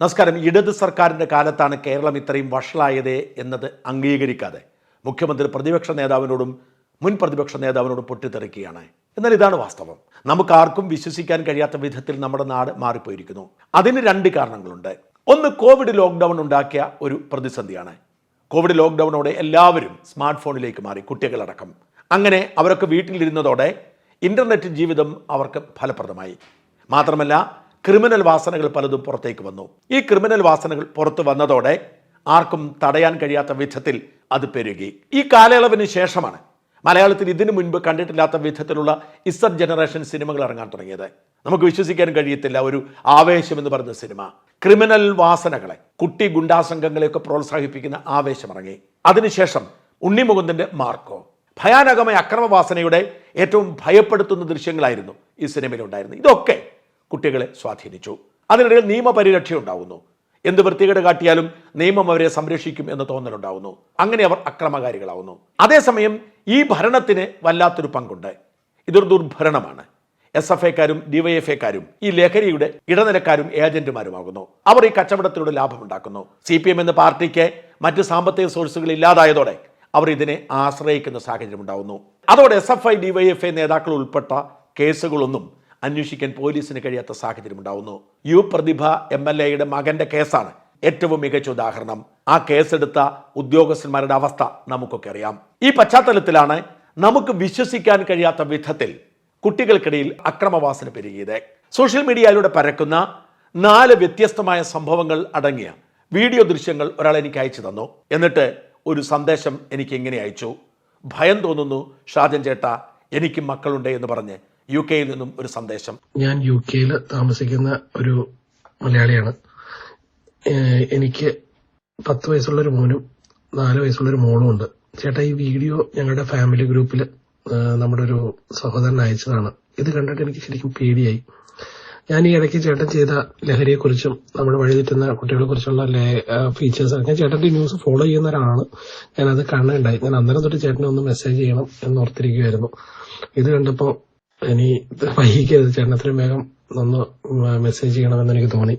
നമസ്കാരം. ഇടത് സർക്കാരിന്റെ കാലത്താണ് കേരളം ഇത്രയും വഷളായത് എന്നത് അംഗീകരിക്കാതെ മുഖ്യമന്ത്രി പ്രതിപക്ഷ നേതാവിനോടും മുൻ പ്രതിപക്ഷ നേതാവിനോടും പൊട്ടിത്തെറിക്കുകയാണ്. എന്നാൽ ഇതാണ് വാസ്തവം. നമുക്ക് ആർക്കും വിശ്വസിക്കാൻ കഴിയാത്ത വിധത്തിൽ നമ്മുടെ നാട് മാറിപ്പോയിരിക്കുന്നു. അതിന് രണ്ട് കാരണങ്ങളുണ്ട്. ഒന്ന് കോവിഡ് ലോക്ക്ഡൗൺ ഉണ്ടാക്കിയ ഒരു പ്രതിസന്ധിയാണ്. കോവിഡ് ലോക്ക്ഡൗണോടെ എല്ലാവരും സ്മാർട്ട് ഫോണിലേക്ക് മാറി കുട്ടികളടക്കം. അങ്ങനെ അവരൊക്കെ വീട്ടിലിരുന്നതോടെ ഇന്റർനെറ്റ് ജീവിതം അവർക്ക് ഫലപ്രദമായി. മാത്രമല്ല ക്രിമിനൽ വാസനകൾ പലതും പുറത്തേക്ക് വന്നു. ഈ ക്രിമിനൽ വാസനകൾ പുറത്തു വന്നതോടെ ആർക്കും തടയാൻ കഴിയാത്ത വിധത്തിൽ അത് പെരുകി. ഈ കാലയളവിന് ശേഷമാണ് മലയാളത്തിൽ ഇതിനു മുൻപ് കണ്ടിട്ടില്ലാത്ത വിധത്തിലുള്ള ഇസഡ് ജനറേഷൻ സിനിമകൾ ഇറങ്ങാൻ തുടങ്ങിയത്. നമുക്ക് വിശ്വസിക്കാൻ കഴിയത്തില്ല ഒരു ആവേശം എന്ന് പറയുന്ന സിനിമ. ക്രിമിനൽ വാസനകളെ കുട്ടി ഗുണ്ടാസംഘങ്ങളെയൊക്കെ പ്രോത്സാഹിപ്പിക്കുന്ന ആവേശം ഇറങ്ങി അതിനുശേഷം ഉണ്ണിമുകുന്ദന്റെ മാർക്കോ. ഭയാനകമായ അക്രമവാസനയുടെ ഏറ്റവും ഭയപ്പെടുത്തുന്ന ദൃശ്യങ്ങളായിരുന്നു ഈ സിനിമയിലുണ്ടായിരുന്നത്. ഇതൊക്കെ കുട്ടികളെ സ്വാധീനിച്ചു. അതിനിടയിൽ നിയമപരിരക്ഷ ഉണ്ടാവുന്നു എന്ത് വൃത്തികേട് കാട്ടിയാലും നിയമം അവരെ സംരക്ഷിക്കും എന്ന് തോന്നലുണ്ടാവുന്നു. അങ്ങനെ അവർ അക്രമകാരികളാവുന്നു. അതേസമയം ഈ ഭരണത്തിന് വല്ലാത്തൊരു പങ്കുണ്ട്. ഇതൊരു ദുർഭരണമാണ്. എസ് എഫ് ഐക്കാരും ഡിവൈഎഫ് ഐക്കാരും ഈ ലഹരിയുടെ ഇടനിലക്കാരും ഏജന്റുമാരുമാകുന്നു. അവർ ഈ കച്ചവടത്തിലൂടെ ലാഭമുണ്ടാക്കുന്നു. സി പി എം എന്ന പാർട്ടിക്ക് മറ്റ് സാമ്പത്തിക സോഴ്സുകൾ ഇല്ലാതായതോടെ അവർ ഇതിനെ ആശ്രയിക്കുന്ന സാഹചര്യം ഉണ്ടാവുന്നു അതോടെ എസ് എഫ് ഐ ഡിവൈഎഫ്ഐ നേതാക്കൾ ഉൾപ്പെട്ട കേസുകളൊന്നും അന്വേഷിക്കാൻ പോലീസിന് കഴിയാത്ത സാഹചര്യം ഉണ്ടാവുന്നു യു പ്രതിഭ എം എൽ എയുടെ മകന്റെ കേസാണ് ഏറ്റവും മികച്ച ഉദാഹരണം. ആ കേസെടുത്ത ഉദ്യോഗസ്ഥന്മാരുടെ അവസ്ഥ നമുക്കൊക്കെ അറിയാം. ഈ പശ്ചാത്തലത്തിലാണ് നമുക്ക് വിശ്വസിക്കാൻ കഴിയാത്ത വിധത്തിൽ കുട്ടികൾക്കിടയിൽ അക്രമവാസന പെരുകിയത്. സോഷ്യൽ മീഡിയയിലൂടെ പരക്കുന്ന നാല് വ്യത്യസ്തമായ സംഭവങ്ങൾ അടങ്ങിയ വീഡിയോ ദൃശ്യങ്ങൾ ഒരാൾ എനിക്ക് അയച്ചു തന്നു. എന്നിട്ട് ഒരു സന്ദേശം എനിക്ക് എങ്ങനെ അയച്ചു? ഭയം തോന്നുന്നു ഷാജൻ ചേട്ട എനിക്കും മക്കളുണ്ട് എന്ന് പറഞ്ഞ് യു കെയിൽ നിന്നും ഒരു സന്ദേശം. ഞാൻ യു കെയിൽ താമസിക്കുന്ന ഒരു മലയാളിയാണ്. എനിക്ക് പത്ത് വയസ്സുള്ളൊരു മോനും നാല് വയസ്സുള്ളൊരു മോളും ഉണ്ട്. ചേട്ടാ ഈ വീഡിയോ ഞങ്ങളുടെ ഫാമിലി ഗ്രൂപ്പിൽ നമ്മുടെ ഒരു സഹോദരൻ അയച്ചതാണ്. ഇത് കണ്ടിട്ട് എനിക്ക് ശരിക്കും പേടിയായി. ഞാൻ ഈ ഇടയ്ക്ക് ചേട്ടൻ ചെയ്ത ലഹരിയെക്കുറിച്ചും നമ്മുടെ വഴിതെറ്റുന്ന കുട്ടികളെ കുറിച്ചുള്ള ഫീച്ചേഴ്സ് ഞാൻ ചേട്ടന്റെ ന്യൂസ് ഫോളോ ചെയ്യുന്ന ഒരാളാണ് ഞാൻ അത് കാണുകയുണ്ടായി ഞാൻ അന്നേരം തൊട്ട് ചേട്ടനെ ഒന്ന് മെസ്സേജ് ചെയ്യണം എന്ന് ഓർത്തിരിക്കുകയായിരുന്നു ഇത് കണ്ടപ്പോ ഇനി വൈകിക്കരുത്. ചേട്ടൻ എത്രയും വേഗം ഒന്ന് മെസ്സേജ് ചെയ്യണമെന്ന് എനിക്ക് തോന്നി.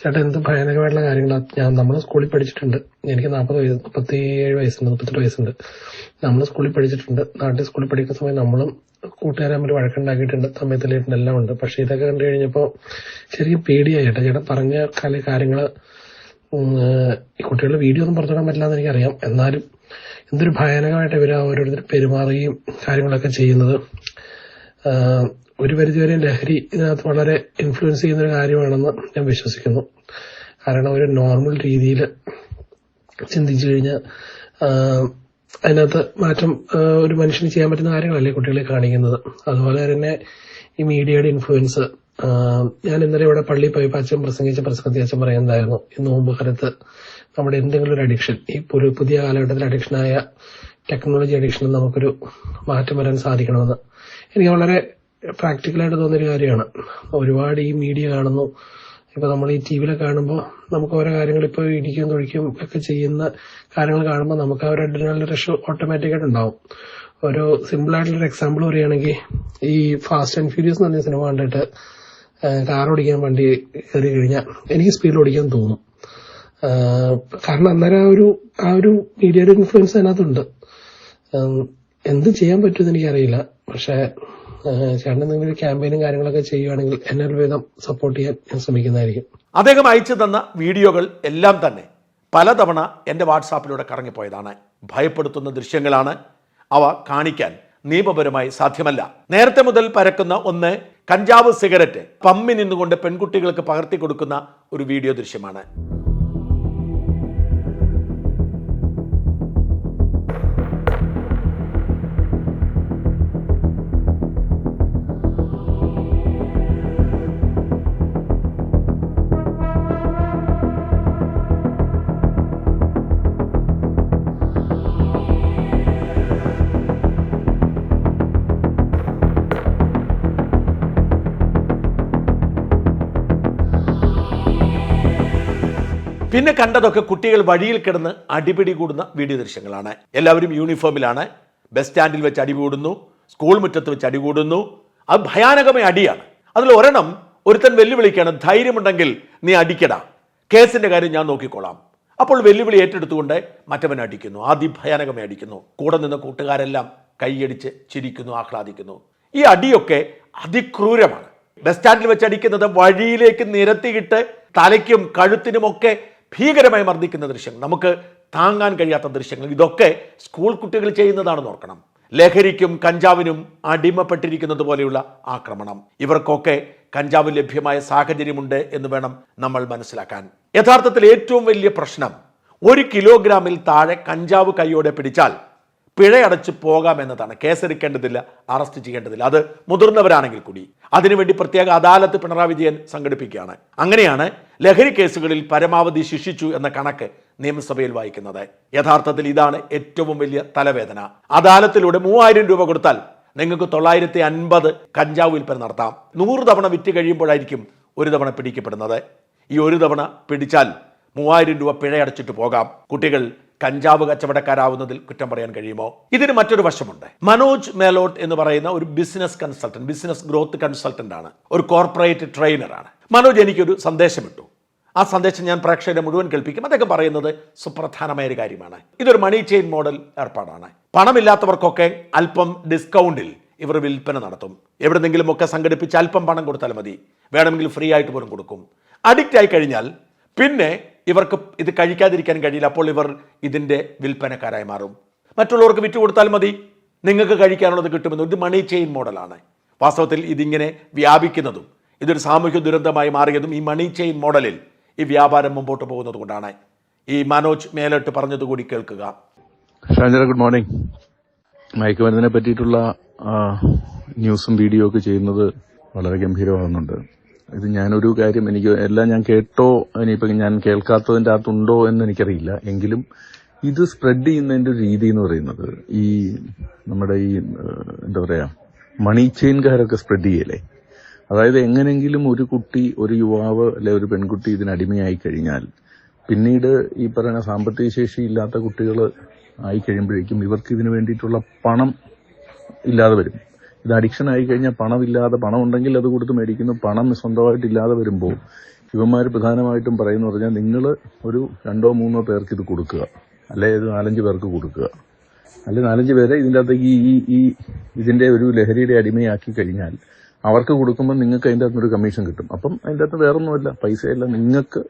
ചേട്ടൻ എന്ത് ഭയാനകമായിട്ടുള്ള കാര്യങ്ങളാണ് ഞാൻ നമ്മൾ സ്കൂളിൽ പഠിച്ചിട്ടുണ്ട്. എനിക്ക് നാൽപ്പത് വയസ്സ് മുപ്പത്തി ഏഴ് വയസ്സുണ്ട് മുപ്പത്തെട്ട് വയസ്സുണ്ട്. നമ്മൾ സ്കൂളിൽ പഠിച്ചിട്ടുണ്ട്. നാട്ടിൽ സ്കൂളിൽ പഠിക്കുന്ന സമയം നമ്മളും കൂട്ടുകാരെ തമ്മിൽ വഴക്കുണ്ടാക്കിയിട്ടുണ്ട്. തമ്മിൽ എല്ലാം ഉണ്ട്. പക്ഷെ ഇതൊക്കെ കണ്ടു കഴിഞ്ഞപ്പോൾ ശരിക്കും പേടിയായി ചേട്ടാ. പറഞ്ഞ കാല കാര്യങ്ങൾ ഈ കുട്ടികളുടെ വീഡിയോ ഒന്നും പുറത്തുവിടാൻ പറ്റില്ല എന്ന് എനിക്കറിയാം. എന്നാലും എന്തൊരു ഭയാനകമായിട്ട് ഇവർ ഓരോരുത്തർ പെരുമാറുകയും കാര്യങ്ങളൊക്കെ ചെയ്യുന്നത്. ഒരു പരിധിവരെ ലഹരി ഇതിനകത്ത് വളരെ ഇൻഫ്ലുവൻസ് ചെയ്യുന്ന ഒരു കാര്യമാണെന്ന് ഞാൻ വിശ്വസിക്കുന്നു. കാരണം ഒരു നോർമൽ രീതിയിൽ ചിന്തിച്ചു കഴിഞ്ഞാൽ അതിനകത്ത് മാറ്റം ഒരു മനുഷ്യന് ചെയ്യാൻ പറ്റുന്ന കാര്യങ്ങളല്ലേ കുട്ടികളെ കാണിക്കുന്നത്. അതുപോലെ തന്നെ ഈ മീഡിയയുടെ ഇൻഫ്ലുവൻസ് ഞാൻ ഇന്നലെ ഇവിടെ പള്ളി പോയപ്പോൾ അച്ഛൻ പ്രസംഗിച്ച പ്രസംഗത്തിൽ അച്ഛൻ പറയുന്നതായിരുന്നു ഈ നോമ്പ് കാലത്ത് നമ്മുടെ എന്തെങ്കിലും ഒരു അഡിക്ഷൻ ഈ പുതിയ കാലഘട്ടത്തിൽ അഡിക്ഷനായ ടെക്നോളജി അഡിക്ഷനിൽ നമുക്കൊരു മാറ്റം വരാൻ സാധിക്കണമെന്ന്. എനിക്ക് വളരെ പ്രാക്ടിക്കലായിട്ട് തോന്നിയൊരു കാര്യമാണ്. ഒരുപാട് ഈ മീഡിയ കാണുന്നു. ഇപ്പൊ നമ്മൾ ഈ ടി വിയിലെ കാണുമ്പോൾ നമുക്ക് ഓരോ കാര്യങ്ങൾ ഇപ്പൊ ഇടിക്കും തൊഴിക്കും ഒക്കെ ചെയ്യുന്ന കാര്യങ്ങൾ കാണുമ്പോൾ നമുക്ക് ആ ഒരു അഡ്രിനൽ റഷ് ഓട്ടോമാറ്റിക്കായിട്ട് ഉണ്ടാവും. ഒരു സിമ്പിൾ ആയിട്ടുള്ള എക്സാമ്പിൾ പറയുകയാണെങ്കിൽ ഈ ഫാസ്റ്റ് ആൻഡ് ഫ്യൂരിയസ് എന്ന് പറഞ്ഞ സിനിമ കണ്ടിട്ട് കാർ ഓടിക്കാൻ വണ്ടി കയറി കഴിഞ്ഞാൽ എനിക്ക് സ്പീഡിൽ ഓടിക്കാൻ തോന്നും. കാരണം അന്നേരം ആ ഒരു ആ ഒരു മീഡിയയുടെ ഇൻഫ്ലുവൻസ് അതിനകത്തുണ്ട്. എന്ത് ചെയ്യാൻ പറ്റുമെന്ന് എനിക്കറിയില്ല. പക്ഷെ ചേട്ടൻ ഒരു ക്യാമ്പയിനും കാര്യങ്ങളൊക്കെ ചെയ്യുകയാണെങ്കിൽ എന്നെ ഒരു വിധം സപ്പോർട്ട് ചെയ്യാൻ ഞാൻ ശ്രമിക്കുന്നതായിരിക്കും. അദ്ദേഹം അയച്ചു തന്ന വീഡിയോകൾ എല്ലാം തന്നെ പലതവണ എന്റെ വാട്സാപ്പിലൂടെ കറങ്ങിപ്പോയതാണ്. ഭയപ്പെടുത്തുന്ന ദൃശ്യങ്ങളാണ് അവ കാണിക്കാൻ നിയമപരമായി സാധ്യമല്ല. നേരത്തെ മുതൽ പരക്കുന്ന ഒന്ന് കഞ്ചാവ് സിഗരറ്റ് പമ്മി നിന്നുകൊണ്ട് പെൺകുട്ടികൾക്ക് പകർത്തി കൊടുക്കുന്ന ഒരു വീഡിയോ ദൃശ്യമാണ്. പിന്നെ കണ്ടതൊക്കെ കുട്ടികൾ വഴിയിൽ കിടന്ന് അടിപിടി കൂടുന്ന വീഡിയോ ദൃശ്യങ്ങളാണ്. എല്ലാവരും യൂണിഫോമിലാണ്. ബസ് സ്റ്റാൻഡിൽ വെച്ച് അടികൂടുന്നു സ്കൂൾ മുറ്റത്ത് വെച്ച് അടി കൂടുന്നു. അത് ഭയാനകമായ അടിയാണ്. അതിൽ ഒരെണ്ണം ഒരുത്തൻ വെല്ലുവിളിക്കാണ് ധൈര്യമുണ്ടെങ്കിൽ നീ അടിക്കടാ. കേസിന്റെ കാര്യം ഞാൻ നോക്കിക്കോളാം. അപ്പോൾ വെല്ലുവിളി ഏറ്റെടുത്തുകൊണ്ട് മറ്റവൻ അടിക്കുന്നു. അതിഭയാനകമായി അടിക്കുന്നു. കൂടെ നിന്ന് കൂട്ടുകാരെല്ലാം കൈയടിച്ച് ചിരിക്കുന്നു ആഹ്ലാദിക്കുന്നു. ഈ അടിയൊക്കെ അതിക്രൂരമാണ്. ബസ് സ്റ്റാൻഡിൽ വെച്ച് അടിക്കുന്നത് വഴിയിലേക്ക് നിരത്തിയിട്ട് തലയ്ക്കും കഴുത്തിനുമൊക്കെ ഭീകരമായി മർദ്ദിക്കുന്ന ദൃശ്യങ്ങൾ നമുക്ക് താങ്ങാൻ കഴിയാത്ത ദൃശ്യങ്ങൾ ഇതൊക്കെ സ്കൂൾ കുട്ടികൾ ചെയ്യുന്നതാണെന്ന് ഓർക്കണം. ലഹരിക്കും കഞ്ചാവിനും അടിമപ്പെട്ടിരിക്കുന്നത് പോലെയുള്ള ആക്രമണം. ഇവർക്കൊക്കെ കഞ്ചാവ് ലഭ്യമായ സാഹചര്യമുണ്ട് എന്ന് വേണം നമ്മൾ മനസ്സിലാക്കാൻ. യഥാർത്ഥത്തിൽ ഏറ്റവും വലിയ പ്രശ്നം ഒരു കിലോഗ്രാമിൽ താഴെ കഞ്ചാവ് കൈയോടെ പിടിച്ചാൽ പിഴയടച്ച് പോകാം എന്നതാണ് കേസെടുക്കേണ്ടതില്ല അറസ്റ്റ് ചെയ്യേണ്ടതില്ല. അത് മുതിർന്നവരാണെങ്കിൽ കൂടി. അതിനുവേണ്ടി പ്രത്യേക അദാലത്ത് പിണറായി വിജയൻ സംഘടിപ്പിക്കുകയാണ്. അങ്ങനെയാണ് ലഹരി കേസുകളിൽ പരമാവധി ശിക്ഷിച്ചു എന്ന കണക്ക് നിയമസഭയിൽ വായിക്കുന്നത്. യഥാർത്ഥത്തിൽ ഇതാണ് ഏറ്റവും വലിയ തലവേദന. അദാലത്തിലൂടെ മൂവായിരം രൂപ കൊടുത്താൽ നിങ്ങൾക്ക് തൊള്ളായിരത്തി അൻപത് കഞ്ചാവ് വിൽപ്പന നടത്താം. നൂറ് തവണ വിറ്റ് കഴിയുമ്പോഴായിരിക്കും ഒരു തവണ പിടിക്കപ്പെടുന്നത്. ഈ ഒരു തവണ പിടിച്ചാൽ മൂവായിരം രൂപ പിഴയടച്ചിട്ട് പോകാം. കുട്ടികൾ കഞ്ചാവ് കച്ചവടക്കാരാവുന്നതിൽ കുറ്റം പറയാൻ കഴിയുമോ? ഇതിന് മറ്റൊരു വശമുണ്ട്. മനോജ് മേലോട്ട് എന്ന് പറയുന്ന ഒരു business consultant business growth consultant ആണ് ഒരു കോർപ്പറേറ്റ് ട്രെയിനറാണ്. മനോജ് എനിക്കൊരു സന്ദേശം ഇട്ടു ആ സന്ദേശം ഞാൻ പ്രേക്ഷകരെ മുഴുവൻ കേൾപ്പിക്കും. അദ്ദേഹം പറയുന്നത് സുപ്രധാനമായ ഒരു കാര്യമാണ്. ഇതൊരു മണി ചെയിൻ മോഡൽ ഏർപ്പാടാണ്. പണമില്ലാത്തവർക്കൊക്കെ അല്പം ഡിസ്കൗണ്ടിൽ ഇവർ വിൽപ്പന നടത്തും. എവിടെന്നെങ്കിലുമൊക്കെ സംഘടിപ്പിച്ച് അല്പം പണം കൊടുത്താൽ മതി. വേണമെങ്കിൽ ഫ്രീ ആയിട്ട് പോലും കൊടുക്കും. അഡിക്റ്റ് ആയി കഴിഞ്ഞാൽ പിന്നെ ഇവർക്ക് ഇത് കഴിക്കാതിരിക്കാൻ കഴിയില്ല. അപ്പോൾ ഇവർ ഇതിന്റെ വിൽപ്പനക്കാരായി മാറും. മറ്റുള്ളവർക്ക് വിറ്റ് കൊടുത്താൽ മതി. നിങ്ങൾക്ക് കഴിക്കാനുള്ളത് കിട്ടുമെന്ന് ഇത് മണി ചെയിൻ മോഡലാണ് വാസ്തവത്തിൽ ഇതിങ്ങനെ വ്യാപിക്കുന്നതും ഇതൊരു സാമൂഹ്യ ദുരന്തമായി മാറിയതും ഈ മണി ചെയിൻ മോഡലിൽ ഈ വ്യാപാരം മുമ്പോട്ട് പോകുന്നത് കൊണ്ടാണ്. ഈ മനോജ് മേലോട്ട് പറഞ്ഞത് കൂടി കേൾക്കുക. ഗുഡ് മോർണിംഗ് മയക്കുമരുന്നിനെ പറ്റിയിട്ടുള്ള ന്യൂസും വീഡിയോ ഒക്കെ ചെയ്യുന്നത് വളരെ ഗംഭീരമാകുന്നുണ്ട്. ഇത് ഞാനൊരു കാര്യം എനിക്ക് എല്ലാം ഞാൻ കേട്ടോ? ഇനിയിപ്പോ ഞാൻ കേൾക്കാത്തതിന്റെ അകത്തുണ്ടോ എന്ന് എനിക്കറിയില്ല. എങ്കിലും ഇത് സ്പ്രെഡ് ചെയ്യുന്നതിന്റെ ഒരു രീതി എന്ന് പറയുന്നത് ഈ നമ്മുടെ ഈ എന്താ പറയുക മണി ചെയിൻകാരൊക്കെ സ്പ്രെഡ് ചെയ്യല്ലേ? അതായത് എങ്ങനെങ്കിലും ഒരു കുട്ടി ഒരു യുവാവ് അല്ലെ ഒരു പെൺകുട്ടി ഇതിന് അടിമയായി കഴിഞ്ഞാൽ പിന്നീട് ഈ പറയുന്ന സാമ്പത്തിക ശേഷി ഇല്ലാത്ത കുട്ടികൾ ആയി കഴിയുമ്പോഴേക്കും ഇവർക്ക് ഇതിനു വേണ്ടിയിട്ടുള്ള പണം ഇല്ലാതെ വരും. ഇത് അഡിക്ഷൻ ആയി കഴിഞ്ഞാൽ പണമില്ലാതെ പണം ഉണ്ടെങ്കിൽ അത് കൊടുത്ത് മേടിക്കുന്നു. പണം സ്വന്തമായിട്ടില്ലാതെ വരുമ്പോൾ ഇവന്മാർ പ്രധാനമായിട്ടും പറയുന്നു പറഞ്ഞാൽ നിങ്ങൾ ഒരു രണ്ടോ മൂന്നോ പേർക്ക് ഇത് കൊടുക്കുക. അല്ലെ ഇത് നാലഞ്ച് പേർക്ക് കൊടുക്കുക. അല്ലെ നാലഞ്ച് പേരെ ഇതിന്റെ അകത്തേക്ക് ഈ ഈ ഇതിന്റെ ഒരു ലഹരിയുടെ അടിമയാക്കി കഴിഞ്ഞാൽ അവർക്ക് കൊടുക്കുമ്പോൾ നിങ്ങൾക്ക് അതിന്റെ അകത്തുനിന്ന് ഒരു കമ്മീഷൻ കിട്ടും. അപ്പം അതിന്റെ അകത്ത് വേറൊന്നുമല്ല. പൈസയല്ല. നിങ്ങൾക്ക്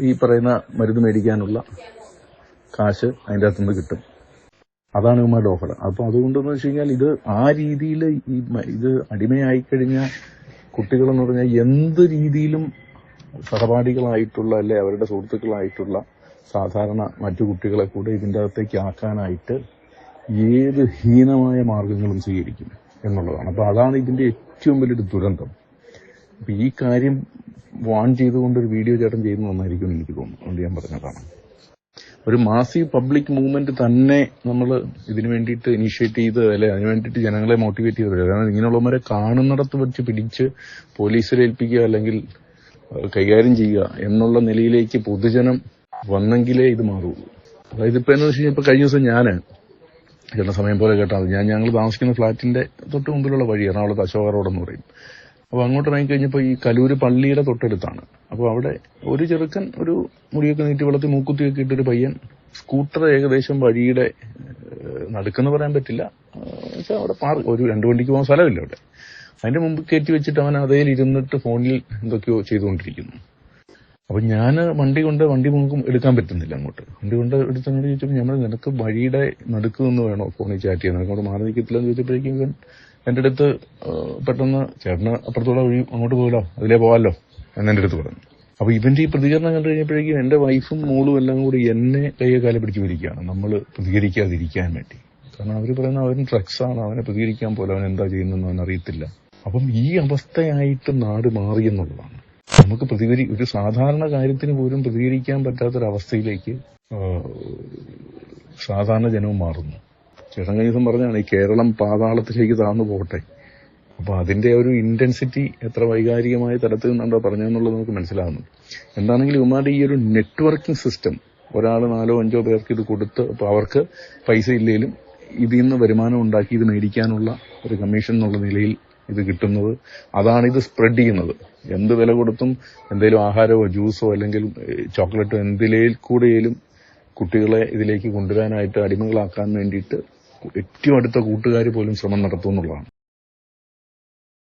ഈ പറയുന്ന മരുന്ന് മേടിക്കാനുള്ള കാശ് അതിന്റെ അകത്തുനിന്ന് കിട്ടും. അതാണ് ഇവന്മാരുടെ ഓഫർ അപ്പോൾ അതുകൊണ്ടെന്ന് വെച്ച് കഴിഞ്ഞാൽ ഇത് ആ രീതിയിൽ ഈ ഇത് അടിമയായി കഴിഞ്ഞ കുട്ടികളെന്ന് പറഞ്ഞാൽ എന്ത് രീതിയിലും സഹപാഠികളായിട്ടുള്ള അല്ലെ അവരുടെ സുഹൃത്തുക്കളായിട്ടുള്ള സാധാരണ മറ്റു കുട്ടികളെ കൂടെ ഇതിന്റെ അകത്തേക്ക് ആക്കാനായിട്ട് ഏത് ഹീനമായ മാർഗങ്ങളും സ്വീകരിക്കും എന്നുള്ളതാണ്. അപ്പോൾ അതാണ് ഇതിന്റെ ഏറ്റവും വലിയൊരു ദുരന്തം. അപ്പൊ ഈ കാര്യം വാൺ ചെയ്തുകൊണ്ട് ഒരു വീഡിയോ ചേട്ടൻ ചെയ്യുന്നത് നന്നായിരിക്കും എനിക്ക് തോന്നുന്നു. അതുകൊണ്ട് ഞാൻ പറഞ്ഞതാണ്. ഒരു മാസീവ് പബ്ലിക് മൂവ്മെന്റ് തന്നെ നമ്മൾ ഇതിനു വേണ്ടിയിട്ട് ഇനീഷ്യേറ്റ് ചെയ്ത് അല്ലെ അതിനു വേണ്ടിയിട്ട് ജനങ്ങളെ മോട്ടിവേറ്റ് ചെയ്ത് കാരണം ഇങ്ങനെയുള്ളവരെ കാണുന്നിടത്ത് വെച്ച് പിടിച്ച് പോലീസിൽ ഏൽപ്പിക്കുക അല്ലെങ്കിൽ കൈകാര്യം ചെയ്യുക എന്നുള്ള നിലയിലേക്ക് പൊതുജനം വന്നെങ്കിലേ ഇത് മാറുള്ളൂ. അതായത് ഇപ്പൊ എന്ന് വെച്ച് കഴിഞ്ഞാൽ ഇപ്പൊ കഴിഞ്ഞ ദിവസം ഞാൻ ചേട്ടൻ സമയം പോലെ കേട്ടാൽ ഞാൻ ഞങ്ങൾ താമസിക്കുന്ന ഫ്ളാറ്റിന്റെ തൊട്ട് മുമ്പിലുള്ള വഴി എറണാകുളത്ത് അശോക റോഡ് എന്ന് പറയും. അപ്പോൾ അങ്ങോട്ട് ഇറങ്ങി കഴിഞ്ഞപ്പോൾ ഈ കലൂര് പള്ളിയുടെ തൊട്ടടുത്താണ്. അപ്പോൾ അവിടെ ഒരു ചെറുക്കൻ ഒരു മുടിയൊക്കെ നീട്ടി വളർത്തി മൂക്കുത്തിയൊക്കെ ഇട്ടൊരു പയ്യൻ സ്കൂട്ടർ ഏകദേശം വഴിയുടെ നടക്കുന്നു പറയാൻ പറ്റില്ല. വെച്ചാൽ അവിടെ പാർ ഒരു രണ്ട് വണ്ടിക്ക് പോകാൻ സ്ഥലമില്ല അവിടെ. അതിന്റെ മുമ്പ് കയറ്റി വെച്ചിട്ട് അവൻ അതേ ഇരുന്നിട്ട് ഫോണിൽ എന്തൊക്കെയോ ചെയ്തുകൊണ്ടിരിക്കുന്നു. അപ്പൊ ഞാൻ വണ്ടി കൊണ്ട് വണ്ടി നമുക്ക് എടുക്കാൻ പറ്റുന്നില്ല അങ്ങോട്ട്. വണ്ടി കൊണ്ട് എടുത്തങ്ങോട്ട് ചോദിച്ചപ്പോൾ നമ്മൾ നിനക്ക് വഴിയുടെ നടുക്ക് നിന്ന് വേണോ ഫോണിൽ ചാറ്റ് ചെയ്യാൻ അങ്ങോട്ട് മാറി നിൽക്കത്തില്ല എന്ന് ചോദിച്ചപ്പോഴേക്കും എന്റെ അടുത്ത് പെട്ടെന്ന് ചേട്ടന് അപ്പുറത്തൂടെ വഴി അങ്ങോട്ട് പോകലോ അതിലേ പോകാമല്ലോ എന്ന് എന്റെ അടുത്ത് പറഞ്ഞു. അപ്പൊ ഇവന്റെ ഈ പ്രതികരണം കണ്ടു കഴിഞ്ഞപ്പോഴേക്കും എന്റെ വൈഫും മോളും എല്ലാം കൂടി എന്നെ കയ്യെ കാലം പിടിച്ചു വരികയാണ് നമ്മൾ പ്രതികരിക്കാതിരിക്കാൻ വേണ്ടി. കാരണം അവർ പറയുന്ന അവൻ ആണ് അവനെ പ്രതികരിക്കാൻ പോലെ അവൻ എന്താ ചെയ്യുന്നതെന്ന് അവൻ അറിയത്തില്ല. അപ്പം ഈ അവസ്ഥയായിട്ട് നാട് മാറിയെന്നുള്ളതാണ് നമുക്ക് പ്രതികരി ഒരു സാധാരണ കാര്യത്തിന് പോലും പ്രതികരിക്കാൻ പറ്റാത്തൊരവസ്ഥയിലേക്ക് സാധാരണ ജനവും മാറുന്നു. ചേട്ടൻ പറഞ്ഞാണ് ഈ കേരളം പാതാളത്തിലേക്ക് താഴ്ന്നു പോകട്ടെ. അപ്പൊ അതിന്റെ ഒരു ഇന്റൻസിറ്റി എത്ര വൈകാരികമായ തലത്തിൽ നിന്നുണ്ടോ പറഞ്ഞതെന്നുള്ളത് നമുക്ക് മനസ്സിലാകുന്നു എന്താണെങ്കിലും ഇമാരുടെ ഈ ഒരു നെറ്റ്വർക്കിംഗ് സിസ്റ്റം ഒരാൾ നാലോ അഞ്ചോ പേർക്ക് ഇത് കൊടുത്ത് അപ്പൊ അവർക്ക് പൈസ ഇല്ലെങ്കിലും ഇതിൽ നിന്ന് വരുമാനം ഉണ്ടാക്കി ഇത് മേടിക്കാനുള്ള ഒരു കമ്മീഷൻ എന്നുള്ള നിലയിൽ ഇത് കിട്ടുന്നത്. അതാണ് ഇത് സ്പ്രെഡ് ചെയ്യുന്നത്. എന്ത് വില കൊടുത്തും എന്തെങ്കിലും ആഹാരമോ ജ്യൂസോ അല്ലെങ്കിൽ ചോക്ലേറ്റോ എന്തിലേൽ കൂടെയും കുട്ടികളെ ഇതിലേക്ക് കൊണ്ടുവരാനായിട്ട് അടിമകളാക്കാൻ വേണ്ടിയിട്ട് ഏറ്റവും അടുത്ത കൂട്ടുകാർ പോലും ശ്രമം നടത്തും എന്നുള്ളതാണ്.